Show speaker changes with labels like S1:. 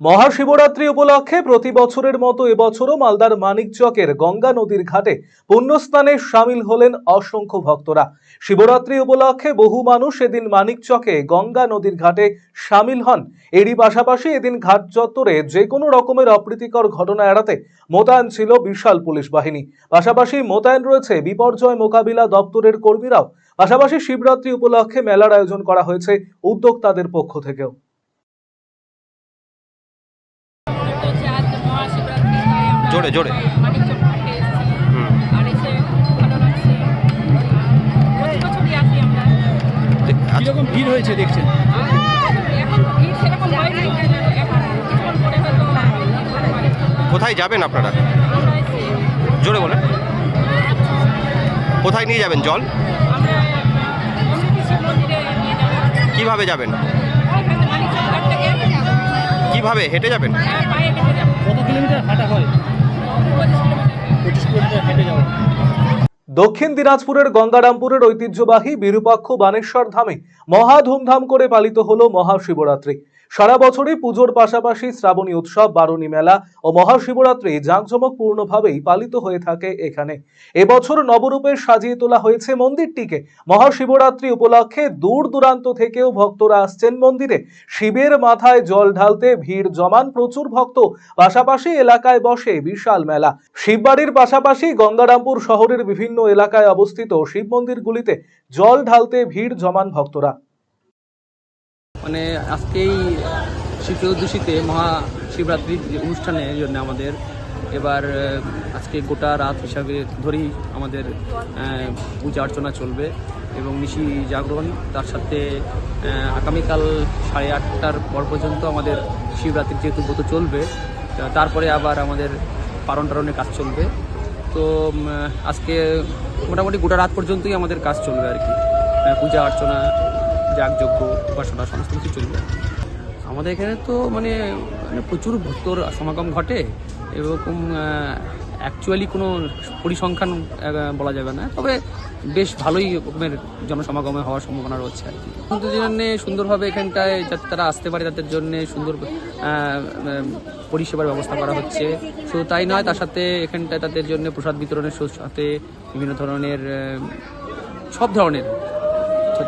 S1: মহাশিবরাত্রি উপলক্ষে প্রতি বছরের মতো এবছরও মালদার মানিকচকের গঙ্গা নদীর ঘাটে পুণ্যস্নানে সামিল হলেন অসংখ্য ভক্তরা। শিবরাত্রি উপলক্ষে বহু মানুষ এদিন মানিকচকে গঙ্গা নদীর ঘাটে সামিল হন। এরই পাশাপাশি এদিন ঘাট চত্বরে যে কোনো রকমের অপ্রীতিকর ঘটনা এড়াতে মোতায়েন ছিল বিশাল পুলিশ বাহিনী। পাশাপাশি মোতায়েন রয়েছে বিপর্যয় মোকাবিলা দপ্তরের কর্মীরাও। পাশাপাশি শিবরাত্রি উপলক্ষে মেলার আয়োজন করা হয়েছে উদ্যোক্তাদের পক্ষ থেকেও।
S2: এখন কিছুক্ষণ পরে হয়তো হতে পারে।
S3: কোথায় যাবেন আপনারা? জোরে বলেন। কোথায় নিয়ে যাবেন জল?
S2: আমরা প্রসিদ্ধি শিব মন্দিরে নিয়ে যাব।
S3: কীভাবে যাবেন? কীভাবে হেঁটে যাবেন?
S2: হ্যাঁ,
S4: কত কিলোমিটার হাঁটা হয়?
S1: দক্ষিণ দিনাজপুরের গঙ্গারামপুরের ঐতিহ্যবাহী বিরূপাক্ষ বানেশ্বর ধামে মহা ধুমধাম করে পালিত হলো মহাশিবরাত্রি। সারা বছরই পুজোর পাশাপাশি শ্রাবণী উৎসব, বারুণী মেলা ও মহাশিবরাত্রি জাঁকজমকপূর্ণভাবেই পালিত হয়ে থাকে এখানে। এবছর নবরূপে সাজিয়ে তোলা হয়েছে মন্দিরটিকে। মহাশিবরাত্রি উপলক্ষে দূর দূরান্ত থেকেও ভক্তরা আসছেন মন্দিরে। শিবের মাথায় জল ঢালতে ভিড় জমান প্রচুর ভক্ত। পাশাপাশি এলাকায় বসে বিশাল মেলা। শিববাড়ির পাশাপাশি গঙ্গারামপুর শহরের বিভিন্ন এলাকায় অবস্থিত শিব মন্দিরগুলিতে জল ঢালতে ভিড় জমান ভক্তরা।
S5: মানে আজকেই শিব চতুর্দশীতে মহা শিবরাত্রির অনুষ্ঠানের জন্য আমাদের। এবার আজকে গোটা রাত হিসাবে ধরেই আমাদের পূজা অর্চনা চলবে এবং নিশি জাগরণ। তার সাথে আগামীকাল সাড়ে আটটার পর পর্যন্ত আমাদের শিবরাত্রির যেহেতু ব্রত চলবে তারপরে আবার আমাদের পারণ টারণের কাজ চলবে। তো আজকে মোটামুটি গোটা রাত পর্যন্তই আমাদের কাজ চলবে আর কি। পূজা অর্চনা যাগযজ্ঞ উপাসনা সমস্ত কিছু চলবে। আমাদের এখানে তো মানে মানে প্রচুর ভক্তর সমাগম ঘটে, এরকম অ্যাকচুয়ালি কোনো পরিসংখ্যান বলা যাবে না। তবে বেশ ভালোই রকমের জনসমাগমে হওয়ার সম্ভাবনা রয়েছে আর কি। জন্য সুন্দরভাবে এখানটায় যাতে তারা আসতে পারে, তাদের জন্য সুন্দর পরিষেবার ব্যবস্থা করা হচ্ছে। শুধু তাই নয়, তার সাথে এখানটায় তাদের জন্য প্রসাদ বিতরণের সাথে বিভিন্ন ধরনের সব ধরনের